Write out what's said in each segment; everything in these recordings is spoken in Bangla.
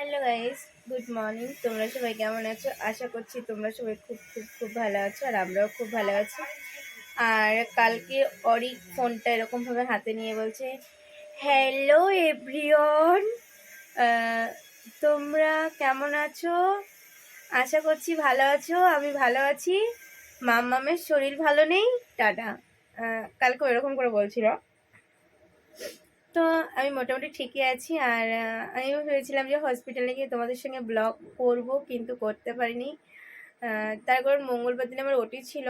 হ্যালো গাইস গুড মর্নিং তোমরা সবাই কেমন আছো? আশা করছি তোমরা সবাই খুব খুব খুব ভালো আছো আর আমরাও খুব ভালো আছি। আর কালকে অরিক ফোনটা এরকমভাবে হাতে নিয়ে বলছে হ্যালো এভরিওন তোমরা কেমন আছো? আশা করছি ভালো আছো। আমি ভালো আছি। মাম্মামের শরীর ভালো নেই। টাটা। কালকে এরকম করে বলছিল। তো আমি মোটামুটি ঠিকই আছি। আর আমিও ভেবেছিলাম যে হসপিটালে গিয়ে তোমাদের সঙ্গে ব্লগ করব কিন্তু করতে পারিনি। আহ, তার কারণ মঙ্গলবার দিন আমার ওটি ছিল।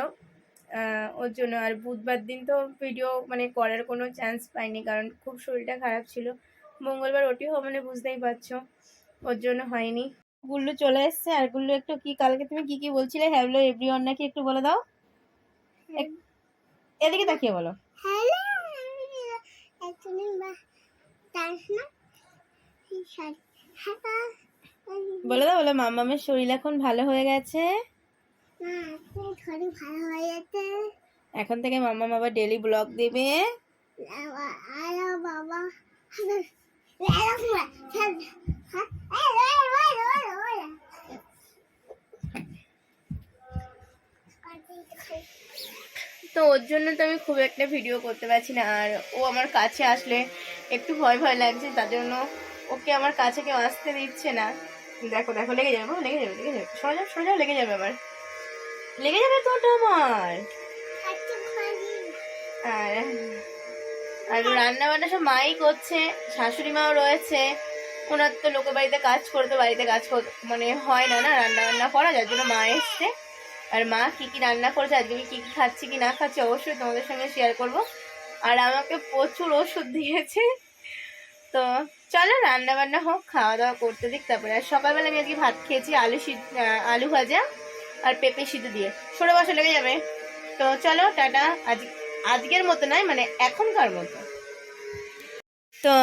ওর জন্য আর বুধবার দিন তো ভিডিও মানে করার কোনো চান্স পাইনি কারণ খুব শরীরটা খারাপ ছিল। মঙ্গলবার ওটি হবে মানে বুঝতেই পারছ ওর জন্য হয়নি। গুল্লু চলে এসছে। আর গুল্লু একটু কি কালকে তুমি কি কি বলছিলে? হ্যালো এভরিওয়ান নাকি একটু বলে দাও? এদিকে তাকিয়ে বলো। হ্যালো বলে দাও বলো মামামের শরীর এখন ভালো হয়ে গেছে? এখন শরীর ভালো হয়ে যাচ্ছে এখন থেকে মামা আবার ডেলি ব্লগ দেবে। বাবা। তো ওর জন্য তো আমি খুব একটা ভিডিও করতে পারছি না। আর ও আমার কাছে আসলে একটু ভয় ভয় লাগছে, তার জন্য ওকে আমার কাছে কেউ আসতে দিচ্ছে না। দেখো দেখো, লেগে যাবে লেগে যাবে লেগে যাবে। সোজা সোজা লেগে যাবে আবার। লেগে যাবে তো আমার। আর আর রান্না বান্না সব মাই করছে শাশুড়ি মাও রয়েছে। ওনার তো লোকের বাড়িতে কাজ করতে, বাড়িতে কাজ করতে মানে হয় না না রান্না বান্না করা, যার জন্য মা এসছে। আর মা কি কি রান্না করেছে, আজকে কি কি খাচ্ছি, কি না খাচ্ছি, অবশ্যই তোমাদের সঙ্গে শেয়ার করব। আর আমাকে প্রচুর ওষুধ দিয়েছে। তো চলো রান্না বান্না হোক খাওয়া দাওয়া করতে দিক, তারপরে আর সকালবেলা আমি আজকে ভাত খেয়েছি, আলু আলু ভাজা আর পেঁপে সিদ্ধ দিয়ে। সরে বসে লেগে যাবে। তো চলো, টাটা। আজ, আজকের মতো নয় মানে এখনকার মতো। তো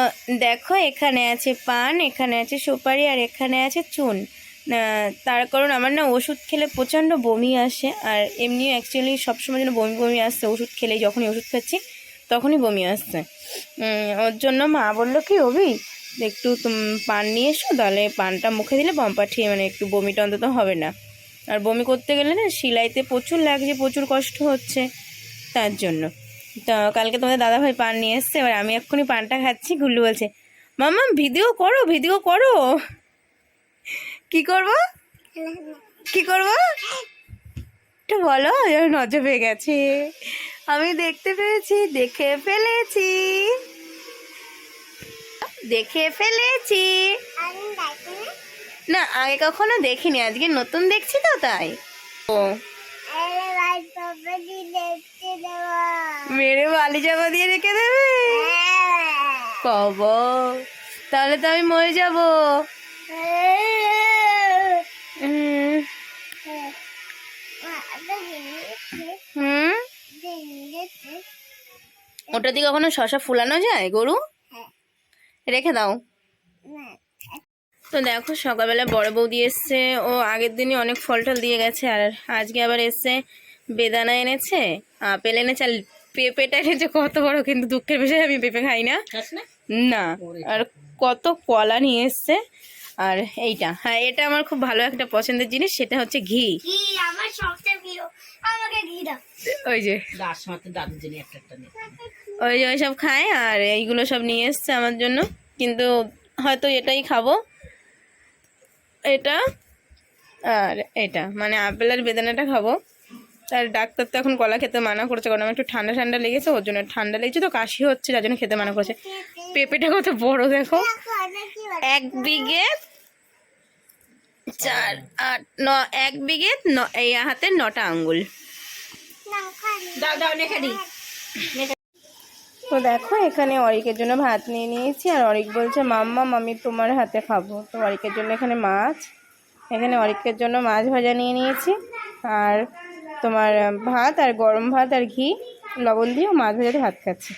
দেখো, এখানে আছে পান, এখানে আছে সুপারি, আর এখানে আছে চুন। তার কারণ আমার না ওষুধ খেলে প্রচণ্ড বমি আসে, আর এমনিও অ্যাকচুয়ালি সবসময় যেন বমি বমি আসছে ওষুধ খেলেই যখনই ওষুধ খাচ্ছি তখনই বমি আসছে। ওর জন্য মা বলল কি, অভি, একটু পান নিয়ে এসো, তাহলে পানটা মুখে দিলে বম পাঠিয়ে মানে একটু বমিটা অন্তত হবে না। আর বমি করতে গেলে না, সিলাইতে প্রচুর লাগছে, প্রচুর কষ্ট হচ্ছে তার জন্য। তো কালকে তোমাদের দাদাভাই পান নিয়ে এসছে, এবার আমি এক্ষুনি পানটা খাচ্ছি, গুল্লু বলছে মামা ভিডিও করো ভিডিও করো। কি করব? কি করব? একটু বলো নজর পেয়ে গেছে। আমি দেখতে পেয়েছি দেখে ফেলেছি। দেখে ফেলেছি। না আগে কখনো দেখিনি আজকে নতুন দেখছি তো তাই। ও। মেরে বালি চাপা দিয়ে রেখে দেবে? কব তাহলে তো আমি মরে যাব। উম, হুম? ওটা দিয়ে কখনো শশা ফুলানো যায় গরু? রেখে দাও। তো দেখো সকালবেলা বড় বৌদি এসছে। ও আগের দিনই অনেক ফল টল দিয়ে গেছে আর আজকে আবার এসছে বেদানা এনেছে আপেল এনেছে আর পেঁপেটা এনেছে। কত বড় কিন্তু দুঃখের বিষয় আমি পেঁপে খাই না? না আর কত কলা নিয়ে এসছে। আর এইটা হ্যাঁ এটা আমার খুব ভালো একটা পছন্দের জিনিস সেটা হচ্ছে ঘি। ঘি আমার সবচেয়ে প্রিয়। আমাকে ঘি দাও। ওই যে। দাদুর জন্য একটা একটা নে ওই যে ওই সব খায় আর এইগুলো সব নিয়ে এসছে আমার জন্য। কিন্তু হয়তো এটাই খাব। এটা আর এটা মানে আপেল আর বেদানাটা খাব। তার ডাক্তার তো এখন কলা খেতে মানা করেছে কারণ আমার একটু ঠান্ডা ঠান্ডা লেগেছে ওর জন্য ঠান্ডা লেগেছে তো কাশি হচ্ছে যার জন্য খেতে মানা করেছে। পেঁপেটা কত বড় দেখো। এক বিঘে চার, আট, ন, এক বিঘে এই হাতে নটা আঙ্গুল। তো দেখো, এখানে অরিকের জন্য ভাত নিয়ে নিয়েছি, আর অরিক বলছে, মাম্মা মামি তোমার হাতে খাব। তো অরিকের জন্য এখানে মাছ, এখানে অরিকের জন্য মাছ ভাজা নিয়ে নিয়েছি, আর তোমার ভাত আর গরম ভাত আর ঘি, লবণ দিয়ে মাছ ভাজাতে ভাত খাচ্ছে।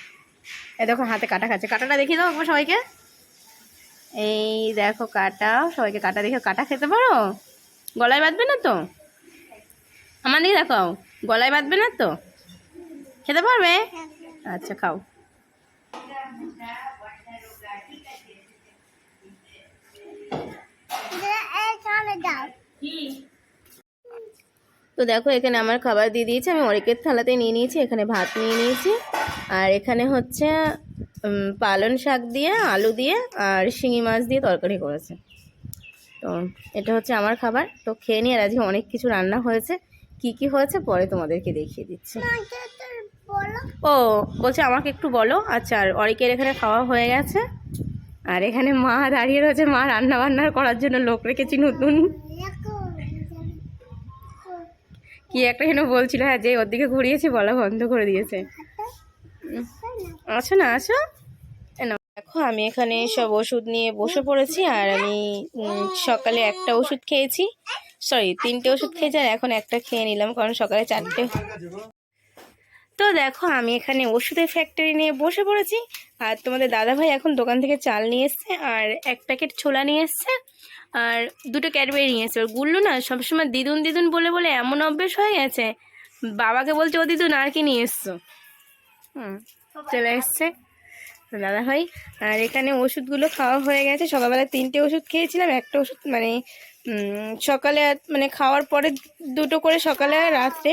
এ দেখো, হাতে কাটা খাচ্ছে। কাটাটা দেখিয়ে দাও সবাইকে। এই দেখো কাটা। সবাইকে কাটা দেখে কাটা খেতে পারো? গলায় বাঁধবে না তো? আমার দিকে দেখো গলায় বাঁধবে না তো? খেতে পারবে? আচ্ছা খাও। তো দেখো, এখানে আমার খাবার দিয়ে দিয়েছি। আমি অরিকের থালাতে নিয়ে নিয়েছি, এখানে ভাত নিয়ে নিয়েছি। আর এখানে হচ্ছে পালন শাক দিয়ে, আলু দিয়ে আর শিঙি মাছ দিয়ে তরকারি করেছে। তো এটা হচ্ছে আমার খাবার। তো খেয়ে নিয়ে আর আজকে অনেক কিছু রান্না হয়েছে। কি কি হয়েছে পরে তোমাদেরকে দেখিয়ে দিচ্ছি। ও, বলছে আমাকে একটু বলো। আচ্ছা আর অরিকের এখানে খাওয়া হয়ে গেছে। আর এখানে মা দাঁড়িয়ে রয়েছে। মা রান্না বান্না করার জন্য লোক রেখেছি নতুন। কি একটা যেন বলছিল হ্যাঁ যে ওর দিকে ঘুরিয়েছি, বলা বন্ধ করে দিয়েছে। আসো না নাও। দেখো, আমি এখানে সব ওষুধ নিয়ে বসে পড়েছি, আর আমি সকালে একটা ওষুধ খেয়েছি। সরি তিনটে ওষুধ খেয়েছি, আর এখন একটা খেয়ে নিলাম, কারণ সকালে চারটে। তো দেখো, আমি এখানে ওষুধের ফ্যাক্টরি নিয়ে বসে পড়েছি, আর তোমাদের দাদাভাই এখন দোকান থেকে চাল নিয়ে এসছে, আর এক প্যাকেট ছোলা নিয়ে এসছে আর দুটো ক্যাডবেরি নিয়ে এসছে। গুল্লু না সবসময় দিদুন দিদুন বলে বলে এমন অভ্যেস হয়ে গেছে, বাবাকে বলছে ও দিদুন আর কি নিয়ে এসছো। হুম, চলে এসছে দাদা ভাই। আর এখানে ওষুধগুলো খাওয়া হয়ে গেছে। সকালবেলা তিনটে ওষুধ খেয়েছিলাম, একটা ওষুধ মানে সকালে মানে খাওয়ার পরে দুটো করে সকালে আর রাত্রে।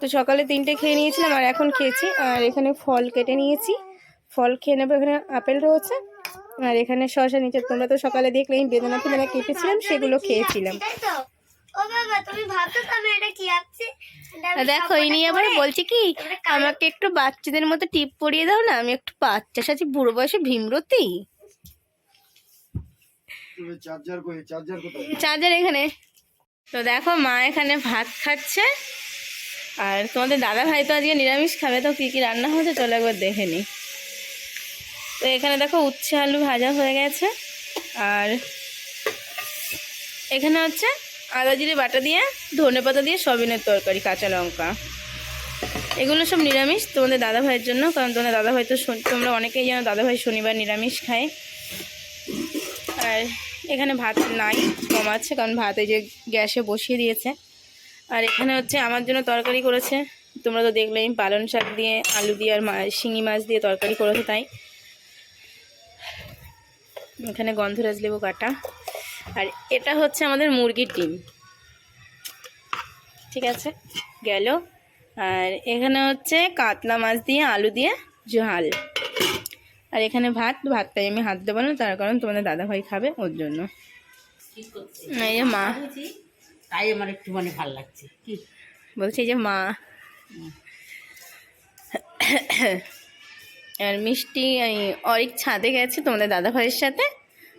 তো সকালে তিনটে খেয়ে নিয়েছিলাম আর এখন খেয়েছি। আর এখানে ফল কেটে নিয়েছি। ফল খেয়ে নেব এখানে আপেল রয়েছে। আর এখানে শসা নিচে তোমরা তো সকালে দেখলে আমি বেদনা ফেদনা কেটেছিলাম সেগুলো খেয়েছিলাম। তো ও বাবা তুমি ভাবছ তো আমি এটা কি আঁকছি? আর দেখো এই নিয়ে আবার বলছে কি আমাকে একটু বাচ্চাদের মতো টিপ পরিয়ে দাও না আমি একটু বাচ্চা সাথে বুড়ো বয়সে ভীমরতি। চার্জার কই চার্জার কোথায়? চার্জার এখানে। তো দেখো মা এখানে ভাত খাচ্ছে। আর তোমাদের দাদা ভাই তো আজকে নিরামিষ খাবে তো কী কী রান্না হয়েছে চলো একবার দেখে নিই। তো এখানে দেখো উচ্ছে আলু ভাজা হয়ে গেছে। আর এখানে হচ্ছে আদা জিরে বাটা দিয়ে, ধনে পাতা দিয়ে সবিনের তরকারি, কাঁচা লঙ্কা। এগুলো সব নিরামিষ তোমাদের দাদা ভাইয়ের জন্য, কারণ তোমাদের দাদা ভাই তো তোমরা অনেকেই জানো দাদা ভাই শনিবার নিরামিষ খায়। আর এখানে ভাত নাই, কম আছে, কারণ ভাত এই যে গ্যাসে বসিয়ে দিয়েছে। আর এখানে হচ্ছে আমার জন্য তরকারি করেছে। তোমরা তো দেখলেই পালন শাক দিয়ে, আলু দিয়ে আর শিঙি মাছ দিয়ে তরকারি করেছে তাই। এখানে গন্ধরাজ লেবু কাটা। আর এটা হচ্ছে আমাদের মুরগির ডিম। ঠিক আছে? গেল। আর এখানে হচ্ছে কাতলা মাছ দিয়ে আলু দিয়ে ঝাল। আর এখানে ভাত ভাতটাই আমি হাত দেবো না তার কারণ তোমাদের দাদা ভাই খাবে ওর জন্য। এই যে মা। তাই আমার একটু মানে ভালো লাগছে। কি? বলছে এই যে মা। আর মিষ্টি অরিক ছাদে গেছে তোমাদের দাদা ভাইয়ের সাথে,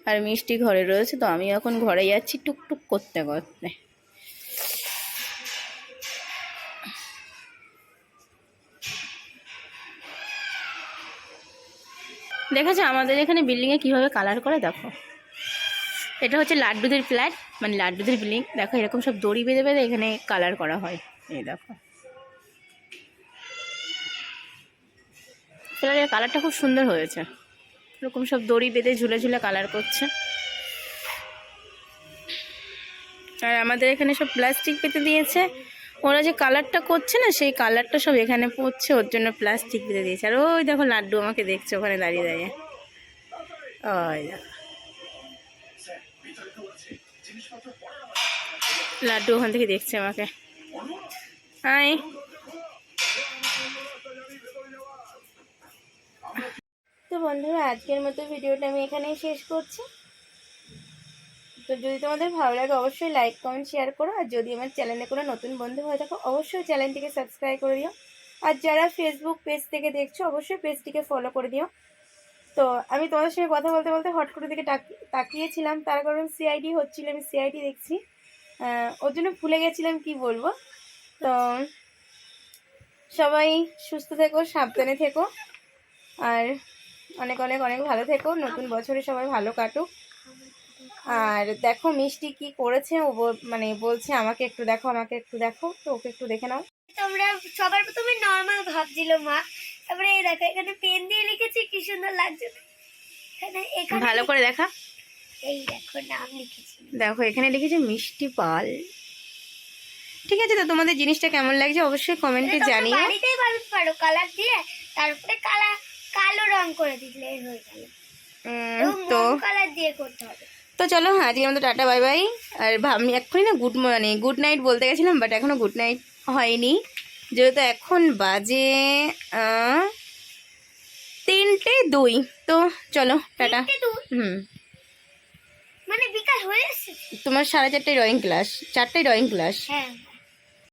আর মিষ্টি ঘরে রয়েছে, তো আমি এখন ঘরে যাচ্ছি টুকটুক করতে করতে। দেখেছ আমাদের এখানে বিল্ডিংয়ে কীভাবে কালার করে, দেখো? এটা হচ্ছে লাড্ডুদের ফ্ল্যাট মানে লাড্ডুদের বিল্ডিং দেখো এরকম সব দড়ি বেঁধে বেঁধে এখানে কালার করা হয়, এই দেখো। ফ্ল্যাটের কালারটা খুব সুন্দর হয়েছে। এরকম সব দড়ি বেঁধে ঝুলে ঝুলে কালার করছে। আর আমাদের এখানে সব প্লাস্টিক পেতে দিয়েছে। ওরা যে কালারটা করছে না, সেই কালারটা সব এখানে পড়ছে, ওর জন্য প্লাস্টিক পেতে দিয়েছে। আর ওই দেখো লাড্ডু আমাকে দেখছে ওখানে দাঁড়িয়ে দাঁড়িয়ে। ওই লাড্ডু ওখান থেকে দেখছে আমাকে। হাই বন্ধুরা, আজকের মতো ভিডিওটা আমি এখানেই শেষ করছি। তো যদি তোমাদের ভালো লাগে, অবশ্যই লাইক কমেন্ট শেয়ার করো। আর যদি আমার চ্যানেলে কোনো নতুন বন্ধু হয়ে থাকো, অবশ্যই চ্যানেলটিকে সাবস্ক্রাইব করে দিও। আর যারা ফেসবুক পেজ থেকে দেখছ, অবশ্যই পেজটিকে ফলো করে দিও। তো আমি তোমাদের সঙ্গে কথা বলতে বলতে হট করে দিকে তাকি- তাকিয়েছিলাম। তার কারণ সিআইডি হচ্ছিল, আমি সিআইডি দেখছি। ওর জন্য ভুলে গেছিলাম কি বলব। তো সবাই সুস্থ থেকো, সাবধানে থেকো। আর অনেক অনেক অনেক ভালো থেকো। নতুন বছরে সবাই ভালো কাটুক। আর দেখো মিষ্টি কি করেছে? ও মানে বলছে আমাকে একটু দেখো আমাকে একটু দেখো। তো ওকে একটু দেখে নাও। তোমরা সবার প্রথমে নর্মাল ভাবছিল মা। তারপরে এই দেখো এখানে পেন দিয়ে লিখেছি কি সুন্দর লাগছে? এখানে এখানে ভালো করে দেখা। এই দেখো নাম লিখেছি। দেখো এখানে লিখেছে মিষ্টি পাল। ঠিক আছে তো তোমাদের জিনিসটা কেমন লাগছে অবশ্যই কমেন্টে জানিও। বাড়িতেই বানাতে পারো কালার দিয়ে তারপরে কালা কালো রং করে দিলে হয়ে গেল। তো কালার দিয়ে করতে হবে। তো চলো আজকে আমাদের টাটা বাই বাই। আর আমি এক্ষুনি না গুড মর্নিং গুড নাইট বলতে গেছিলাম বাট এখনও গুড নাইট হয়নি। যেহেতু এখন বাজে তিনটে দুই। তো চলো টাটা। হুম। মানে বিকাল হয়ে তোমার সাড়ে চারটে ড্রয়িং ক্লাস চারটে ড্রয়িং ক্লাস হ্যাঁ।